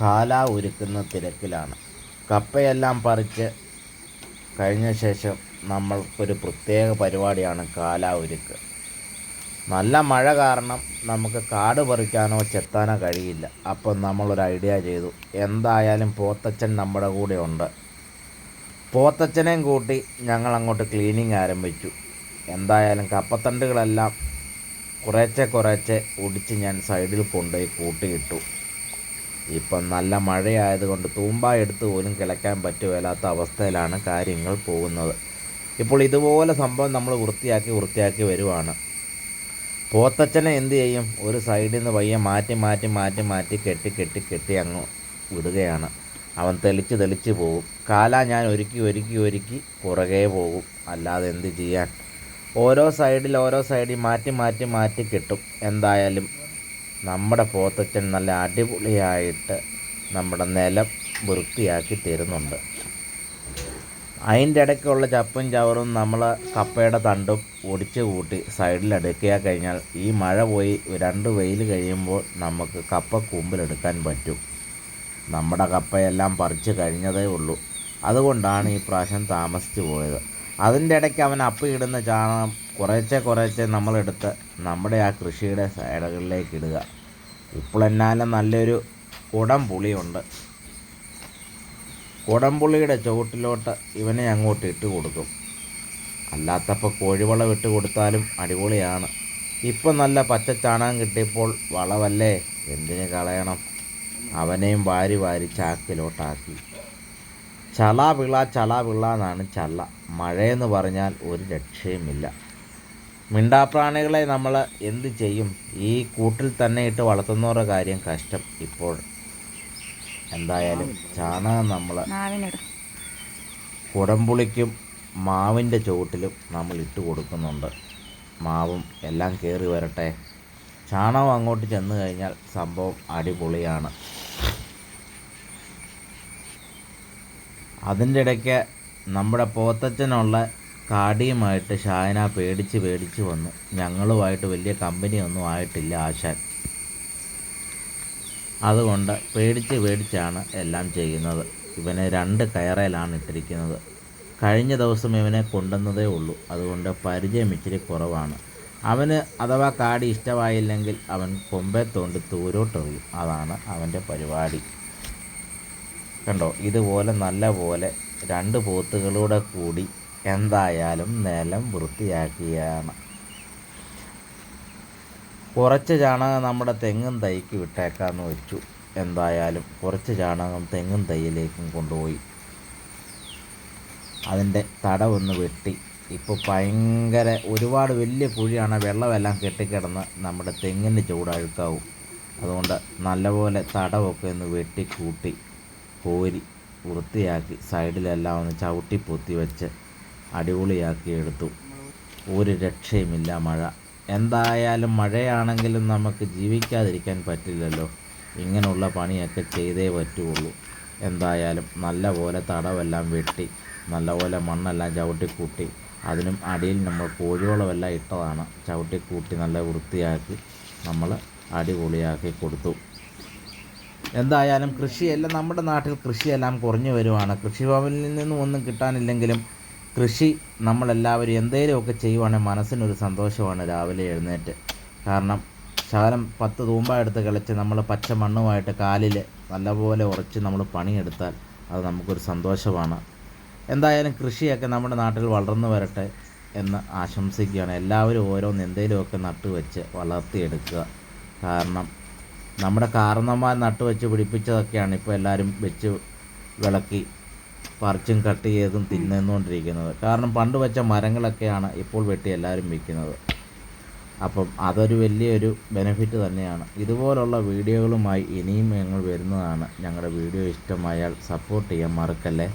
കാല ഒരുക്കുന്ന തിരക്കിലാണ്. കപ്പയെല്ലാം പറിച്ച് കഴിഞ്ഞ ശേഷം നമ്മൾക്കൊരു പ്രത്യേക പരിപാടിയാണ് കാല ഒരുക്ക്. നല്ല മഴ കാരണം നമുക്ക് കാട് പറിക്കാനോ ചെത്താനോ കഴിയില്ല. അപ്പം നമ്മളൊരു ഐഡിയ ചെയ്തു. എന്തായാലും പോത്തച്ഛൻ നമ്മുടെ കൂടെ ഉണ്ട്. പോത്തച്ഛനെയും കൂട്ടി ഞങ്ങൾ അങ്ങോട്ട് ക്ലീനിങ് ആരംഭിച്ചു. എന്തായാലും കപ്പത്തണ്ടുകളെല്ലാം കുറേച്ചെ കുറേച്ചെ ഒടിച്ച് ഞാൻ സൈഡിൽ കൊണ്ടുപോയി കൂട്ടിയിട്ടു. ഇപ്പം നല്ല മഴയായതുകൊണ്ട് തൂമ്പ എടുത്ത് പോലും കിളയ്ക്കാൻ പറ്റുകയില്ലാത്ത അവസ്ഥയിലാണ് കാര്യങ്ങൾ പോകുന്നത്. ഇപ്പോൾ ഇതുപോലെ സംഭവം നമ്മൾ വൃത്തിയാക്കി വൃത്തിയാക്കി വരുവാണ്. പോത്തച്ഛനെ എന്ത് ചെയ്യും? ഒരു സൈഡിൽ നിന്ന് പയ്യെ മാറ്റി മാറ്റി മാറ്റി മാറ്റി കെട്ടി കെട്ടി കെട്ടി അങ്ങ് വിടുകയാണ്. അവൻ തെളിച്ച് തെളിച്ച് പോകും. കാല ഞാൻ ഒരുക്കി ഒരുക്കി ഒരുക്കി പുറകെ പോകും. അല്ലാതെ എന്ത് ചെയ്യാൻ? ഓരോ സൈഡിൽ ഓരോ സൈഡിൽ മാറ്റി മാറ്റി മാറ്റി കിട്ടും. എന്തായാലും നമ്മുടെ പോത്തച്ഛൻ നല്ല അടിപൊളിയായിട്ട് നമ്മുടെ നിലം വൃത്തിയാക്കി തരുന്നുണ്ട്. അതിന്റെ ഇടയ്ക്കുള്ള ചപ്പും ചവറും നമ്മൾ കപ്പയുടെ തണ്ടും ഒടിച്ച് കൂട്ടി സൈഡിൽ എടുക്കുക കഴിഞ്ഞാൽ ഈ മഴ പോയി രണ്ട് വെയിൽ കഴിയുമ്പോൾ നമുക്ക് കപ്പ കൂമ്പിലെടുക്കാൻ പറ്റും. നമ്മുടെ കപ്പയെല്ലാം പറിച്ച് കഴിഞ്ഞതേ ഉള്ളൂ. അതുകൊണ്ടാണ് ഈ പ്രാവശ്യം താമസിച്ചു പോയത്. അതിന്റെ ഇടയ്ക്ക് അവൻ അപ്പിയിടുന്ന ചാണകം കുറേശ്ശെ കുറേശ്ശെ നമ്മളെടുത്ത് നമ്മുടെ ആ കൃഷിയുടെ സൈഡുകളിലേക്ക് ഇടുക. ഇപ്പോഴെന്നാലും നല്ലൊരു കുടം പുളിയുണ്ട്. കുടംപുള്ളിയുടെ ചുവട്ടിലോട്ട് ഇവനെ അങ്ങോട്ട് ഇട്ട് കൊടുക്കും. അല്ലാത്തപ്പോൾ കോഴിവളം ഇട്ട് കൊടുത്താലും അടിപൊളിയാണ്. ഇപ്പം നല്ല പച്ച ചാണകം കിട്ടിയപ്പോൾ വളവല്ലേ എന്തിന് കളയണം? അവനെയും വാരി വാരി ചാക്കിലോട്ടാക്കി. ചള വിള ചള വിള എന്നാണ് ചള്ള മഴയെന്ന് പറഞ്ഞാൽ ഒരു രക്ഷയുമില്ല. മിണ്ടാപ്രാണികളെ നമ്മൾ എന്ത് ചെയ്യും? ഈ കൂട്ടിൽ തന്നെ ഇട്ട് വളർത്തുന്നവരുടെ കാര്യം കഷ്ടം ഇപ്പോൾ. എന്തായാലും ചാണകം നമ്മൾ കുടംപുളിക്കും മാവിന്റെ ചുവട്ടിലും നമ്മൾ ഇട്ട് കൊടുക്കുന്നുണ്ട്. മാവും എല്ലാം കയറി വരട്ടെ. ചാണകം അങ്ങോട്ട് ചെന്ന് കഴിഞ്ഞാൽ സംഭവം അടിപൊളിയാണ്. അതിന്റെ ഇടയ്ക്ക് നമ്മുടെ പോത്തച്ഛനുള്ള കാടിയുമായിട്ട് ഷായന പേടിച്ച് പേടിച്ച് വന്നു. ഞങ്ങളുമായിട്ട് വലിയ കമ്പനിയൊന്നും ആയിട്ടില്ല ആശാൻ. അതുകൊണ്ട് പേടിച്ച് പേടിച്ചാണ് എല്ലാം ചെയ്യുന്നത്. ഇവനെ രണ്ട് കയറയിലാണ് ഇട്ടിരിക്കുന്നത്. കഴിഞ്ഞ ദിവസം ഇവനെ കൊണ്ടുവന്നതേ ഉള്ളൂ. അതുകൊണ്ട് പരിചയം ഇച്ചിരി കുറവാണ്. അവന് അഥവാ കാടി ഇഷ്ടമായില്ലെങ്കിൽ അവൻ കൊമ്പെ തോണ്ടി തൂരോട്ടെറിയും. അതാണ് അവന്റെ പരിപാടി. കണ്ടോ? ഇതുപോലെ നല്ല പോലെ രണ്ട് പോത്തുകളൂടെ കൂടി എന്തായാലും നിലം വൃത്തിയാക്കിയാണ്. കുറച്ച് ചാണകം നമ്മുടെ തെങ്ങും തൈക്ക് വിട്ടേക്കാമെന്ന് വെച്ചു. എന്തായാലും കുറച്ച് ചാണകം തെങ്ങും തൈയിലേക്കും കൊണ്ടുപോയി. അതിന്റെ ഒന്ന് വെട്ടി. ഇപ്പോൾ ഭയങ്കര ഒരുപാട് വലിയ കുഴിയാണ് വെള്ളമെല്ലാം കെട്ടിക്കിടന്ന് നമ്മുടെ തെങ്ങിന്റെ ചൂടഴുക്കാവും. അതുകൊണ്ട് നല്ലപോലെ തടവൊക്കെ ഒന്ന് വെട്ടി കൂട്ടി. കോരി വൃത്തിയാക്കി സൈഡിലെല്ലാം ഒന്ന് ചവിട്ടി പൊത്തി വെച്ച് അടിപൊളിയാക്കി എടുത്തു. ഒരു രക്ഷയുമില്ല മഴ. എന്തായാലും മഴയാണെങ്കിലും നമുക്ക് ജീവിക്കാതിരിക്കാൻ പറ്റില്ലല്ലോ. ഇങ്ങനെയുള്ള പണിയൊക്കെ ചെയ്തേ പറ്റുള്ളൂ. എന്തായാലും നല്ല പോലെ തടവെല്ലാം വെട്ടി നല്ലപോലെ മണ്ണെല്ലാം ചവിട്ടിക്കൂട്ടി. അതിനും അടിയിൽ നമ്മൾ കോഴിവളമെല്ലാം ഇട്ടതാണ്. ചവിട്ടിക്കൂട്ടി നല്ല വൃത്തിയാക്കി നമ്മൾ അടിപൊളിയാക്കി കൊടുത്തു. എന്തായാലും കൃഷിയെല്ലാം നമ്മുടെ നാട്ടിൽ കൃഷിയെല്ലാം കുറഞ്ഞു വരുവാണ്. കൃഷിഭവനിൽ നിന്നും ഒന്നും കിട്ടാനില്ലെങ്കിലും കൃഷി നമ്മളെല്ലാവരും എന്തെങ്കിലുമൊക്കെ ചെയ്യുവാണെങ്കിൽ മനസ്സിനൊരു സന്തോഷമാണ് രാവിലെ എഴുന്നേറ്റ്. കാരണം ശകലം പത്ത് തൂമ്പ എടുത്ത് കളിച്ച് നമ്മൾ പച്ച മണ്ണുമായിട്ട് കാലിൽ നല്ലപോലെ ഉറച്ച് നമ്മൾ പണിയെടുത്താൽ അത് നമുക്കൊരു സന്തോഷമാണ്. എന്തായാലും കൃഷിയൊക്കെ നമ്മുടെ നാട്ടിൽ വളർന്നു വരട്ടെ എന്ന് ആശംസിക്കുകയാണ്. എല്ലാവരും ഓരോന്ന് എന്തെങ്കിലുമൊക്കെ നട്ടുവെച്ച് വളർത്തിയെടുക്കുക. കാരണം നമ്മുടെ കാരണന്മാർ നട്ടു വെച്ച് പിടിപ്പിച്ചതൊക്കെയാണ് ഇപ്പോൾ എല്ലാവരും വെച്ച് വിളക്കി പറിച്ചും കട്ട് ചെയ്തും തിന്നുകൊണ്ടിരിക്കുന്നത്. കാരണം പണ്ട് വെച്ച മരങ്ങളൊക്കെയാണ് ഇപ്പോൾ വെട്ടി എല്ലാവരും വിൽക്കുന്നത്. അപ്പം അതൊരു വലിയൊരു ബെനിഫിറ്റ് തന്നെയാണ്. ഇതുപോലുള്ള വീഡിയോകളുമായി ഇനിയും ഞങ്ങൾ വരുന്നതാണ്. ഞങ്ങളുടെ വീഡിയോ ഇഷ്ടമായാൽ സപ്പോർട്ട് ചെയ്യാൻ മറക്കല്ലേ?